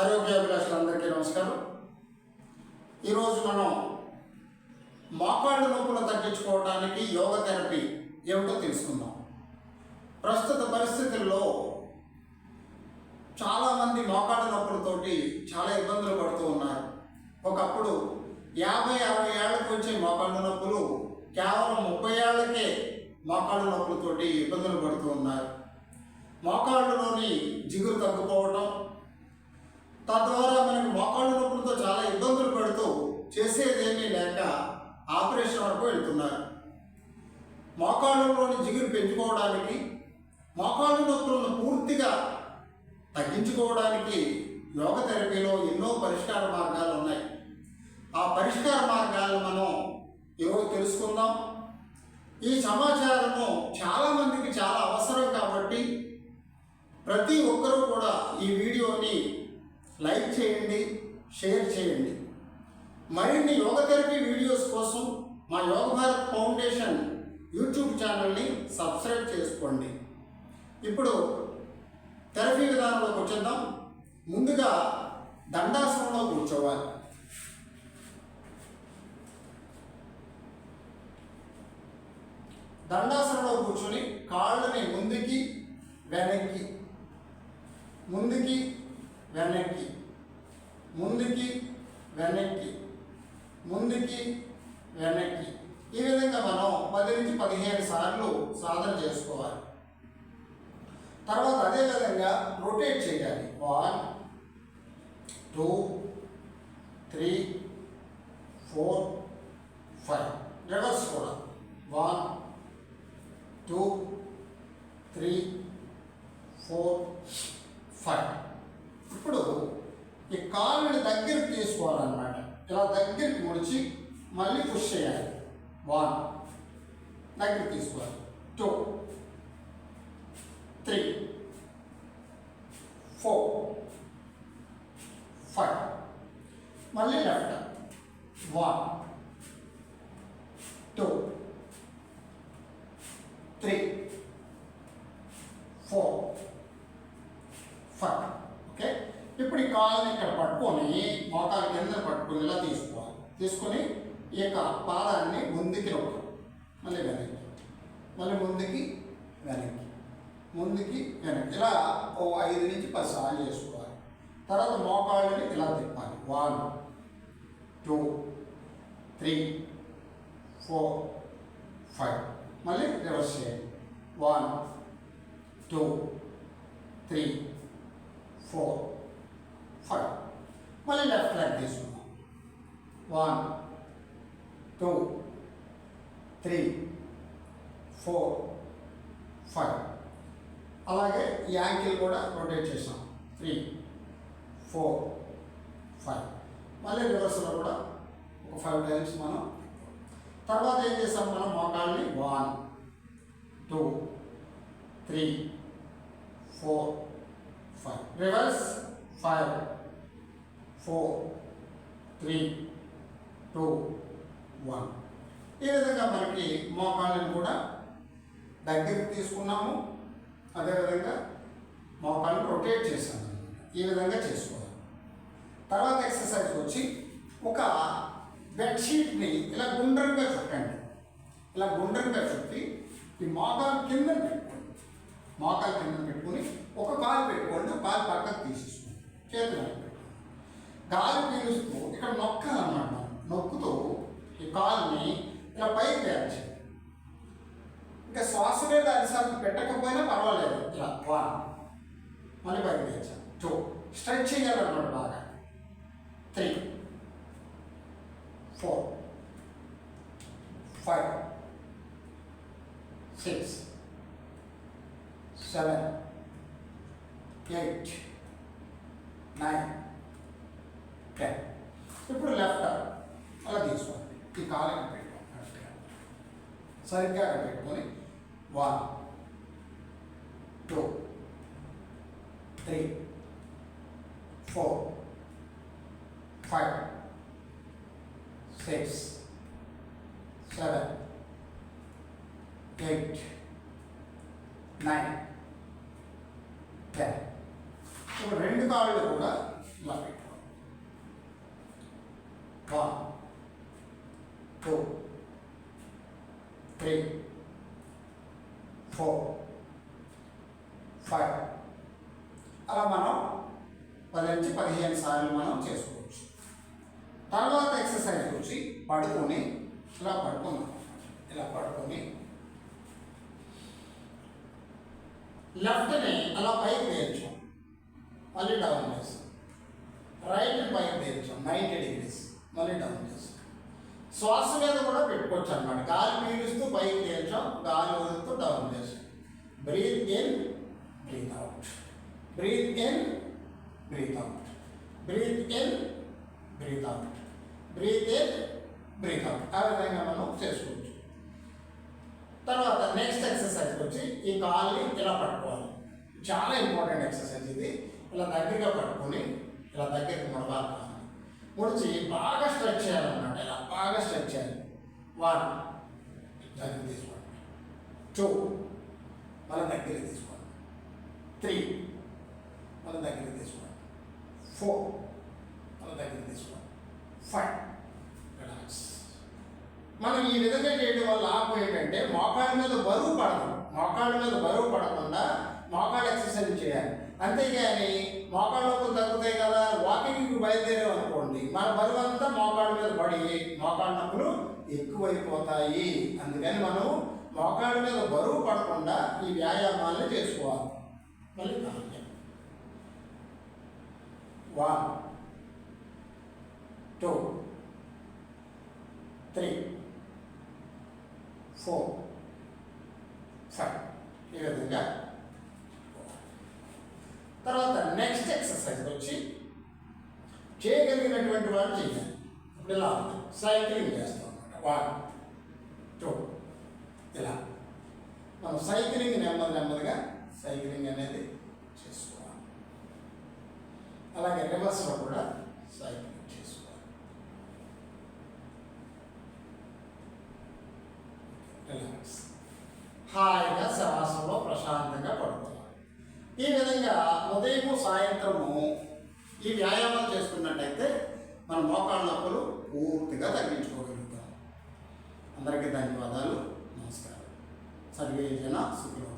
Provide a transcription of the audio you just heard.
ఆరోగ్యాభిలాషులందరికీ నమస్కారం. ఈరోజు మనం మోకాళ్ళ నొప్పులు తగ్గించుకోవడానికి యోగ థెరపీ ఏమిటో తెలుసుకుందాం. ప్రస్తుత పరిస్థితుల్లో చాలామంది మోకాళ్ళ నొప్పులతోటి చాలా ఇబ్బందులు పడుతూ ఉన్నారు. ఒకప్పుడు యాభై అరవై ఏళ్ళకి వచ్చే మోకాళ్ళ నొప్పులు కేవలం ముప్పై ఏళ్ళకే మోకాళ్ళ నొప్పులతోటి ఇబ్బందులు పడుతూ ఉన్నారు. మోకాళ్ళలోని జిగురు తగ్గిపోవటం తద్వారా మనకి మోకాళ్ళ నొప్పులతో చాలా ఇబ్బందులు పడుతూ చేసేదేమీ లేక ఆపరేషన్ వరకు వెళ్తున్నారు. మోకాళ్ళలోని జిగురు పెంచుకోవడానికి మోకాళ్ళ నొప్పులను పూర్తిగా తగ్గించుకోవడానికి యోగ థెరపీలో ఎన్నో పరిష్కార మార్గాలు ఉన్నాయి. ఆ పరిష్కార మార్గాలను మనం ఈరోజు తెలుసుకుందాం. ఈ సమాచారము చాలామందికి చాలా అవసరం కాబట్టి ప్రతి ఒక్కరూ కూడా ఈ వీడియోని లైక్ చేయండి షేర్ చేయండి. మరిన్ని యోగ థెరపీ వీడియోస్ కోసం మా యోగ భారత్ ఫౌండేషన్ యూట్యూబ్ ఛానల్ని సబ్స్క్రైబ్ చేసుకోండి. ఇప్పుడు థెరపీ విధానంలోకి వచ్చేద్దాం. ముందుగా దండాసనంలో కూర్చోవాలి. దండాసనంలో కూర్చొని కాళ్ళని ముందుకి వెనక్కి ముందుకి వెనక్కి. ముందుకి వెనక్కి. ముందుకి వెనక్కి. ఈ విధంగా మనం పది నుంచి పదిహేను సార్లు సాధన చేసుకోవాలి. తర్వాత అదే విధంగా రొటేట్ చేయాలి. One two three four five reverse కూడా. One two three four five ఇప్పుడు ఈ కాళ్ళని దగ్గరికి తీసుకోవాలన్నమాట. ఇలా దగ్గరికి ముడిచి మళ్ళీ పుష్ చేయాలి. వన్ దగ్గరికి తీసుకోవాలి. టూ త్రీ ఫోర్ ఫైవ్ మళ్ళీ left one two three four five okay ఇప్పుడు ఇక్కడ పట్టుకొని మోకాలు కింద పట్టుకొని ఇలా తీసుకోవాలి తీసుకొని ఈ యొక్క పాదాన్ని ముందుకి నొక్కాలి మళ్ళీ వెనక్కి మళ్ళీ ముందుకి వెనక్కి ముందుకి వెనక్కి ఇలా ఓ ఐదు నుంచి పది సార్లు చేసుకోవాలి తర్వాత మోకాళ్ళని ఇలా తిప్పాలి one two three four five మళ్ళీ రివర్స్ చేయండి one two three four five మళ్ళీ లెఫ్ట్ లెగ్ తీసుకున్నాం one two three four five అలాగే ఈ యాంకిల్ కూడా రొటేట్ చేసాం. త్రీ ఫోర్ ఫైవ్ మళ్ళీ రివర్స్లో కూడా ఒక ఫైవ్ టైమ్స్ మనం తర్వాత ఏం చేస్తాం మనం? మోకాళ్ళని one two three four five reverse five four three two one. ఈ విధంగా మనకి మోకాళ్ళని కూడా దగ్గరికి తీసుకున్నాము. అదేవిధంగా మోకాళ్ళని రొటేట్ చేశాము. ఈ విధంగా చేసుకోవాలి. తర్వాత ఎక్సర్సైజ్ వచ్చి ఒక బెడ్షీట్ని ఇలా గుండ్రంగా చుట్టండి. ఇలా గుండ్రంగా చుట్టి ఈ మోకాలు కింద పెట్టుకోండి. మోకాలు కింద పెట్టుకొని ఒక కాలు పెట్టుకోండి. కాలు పక్కకు తీసేసుకోండి. చేతులు గాలి పీలుస్తూ ఇక్కడ నొక్కాలన్నమాట మనం. నొక్కుతూ ఈ కాలుని ఇలా పైకి తయారు ఇంకా శ్వాస మీద అరిసార్లు పెట్టకపోయినా పర్వాలేదు ఇలా వన్ మళ్ళీ పైకి తెచ్చాను టూ స్ట్రెచ్ చేయాలన్నమాట బాగా three four five six seven eight nine ten ఇప్పుడు లెఫ్ట్ అలా తీసుకోండి ఈ కాలకి పెట్టుకోండి కరెక్ట్గా సరిగ్గా అక్కడ పెట్టుకొని one two three four five six seven eight nine రెండు కాళ్ళు కూడా ఇలా పెట్టుకోండి one two three four five. అలా మనం పది నుంచి పదిహేను సార్లు మనం చేసుకోవచ్చు. తర్వాత ఎక్సర్సైజ్ వచ్చి పడుకొని ఇలా పడుకుందాం. ఇలా పడుకొని లెఫ్ట్ని అలా పైకి వేయచ్చు. మళ్ళీ డౌన్ చేస్తాం. రైట్ పైన తీర్చాం నైంటీ డిగ్రీస్ మళ్ళీ డౌన్ చేస్తాం. శ్వాస మీద కూడా పెట్టుకోవచ్చు అనమాట గాలి పీలుస్తూ పైకి వేయించాం గాలి వదులుతూ డౌన్ చేస్తాం. Breathe in breathe out breathe in breathe out breathe in breathe out breathe in breathe out ఆ విధంగా మనం చేసుకోవచ్చు. తర్వాత నెక్స్ట్ ఎక్సర్సైజ్కి వచ్చి ఈ కాల్ని ఇలా పట్టుకోవాలి. చాలా ఇంపార్టెంట్ ఎక్సర్సైజ్ ఇది. ఇలా దగ్గరగా పట్టుకొని ఇలా దగ్గరికి ముడవాలి ముడిచి బాగా స్ట్రెచ్ చేయాలన్నమాట. ఇలా బాగా స్ట్రెచ్ చేయాలి. వన్ దగ్గర తీసుకోండి టూ మన దగ్గర తీసుకోండి త్రీ మన దగ్గర తీసుకోండి ఫోర్ మన దగ్గర తీసుకోండి ఫైవ్ రిలాక్స్ మనం ఈ విధంగా చేయడం వల్ల లాభం ఏంటంటే మోకాళ్ళ మీద బరువు పడదు. మోకాళ్ళ మీద బరువు పడకుండా మోకాళ్ళ ఎక్సర్సైజ్ చేయాలి. అంతేగాని మోకాళ్ళ నొప్పులు తగ్గుతాయి కదా వాకింగ్కి బయలుదేరాం అనుకోండి మన బరువు అంతా మోకాళ్ళ మీద పడి మోకాళ్ళ నొప్పులు ఎక్కువైపోతాయి. అందుకని మనం మోకాళ్ళ మీద బరువు పడకుండా ఈ వ్యాయామాలను చేసుకోవాలి. మళ్ళీ one two three four five ఈ విధంగా తర్వాత నెక్స్ట్ ఎక్సర్సైజ్ వచ్చి చేయగలిగినటువంటి వాళ్ళు చేయాలి. ఇప్పుడు ఇలా సైక్లింగ్ చేస్తాం అనమాట వన్ టూ ఇలా. మనం సైక్లింగ్ నెమ్మది నెమ్మదిగా సైక్లింగ్ అనేది చేసుకోవాలి. అలాగే రివర్స్లో కూడా సైక్లింగ్ చేసుకోవాలి. రిలాక్స్ హాయిగా శవాసంలో ప్రశాంతంగా పడుతుంది ఈ విధంగా ఉదయం సాయంత్రము ఈ వ్యాయామం చేసుకున్నట్టయితే మన మోకాళ్ళ నొప్పులు పూర్తిగా తగ్గించుకోగలుగుతాం. అందరికీ ధన్యవాదాలు. నమస్కారం. సర్వే జన సుఖిలో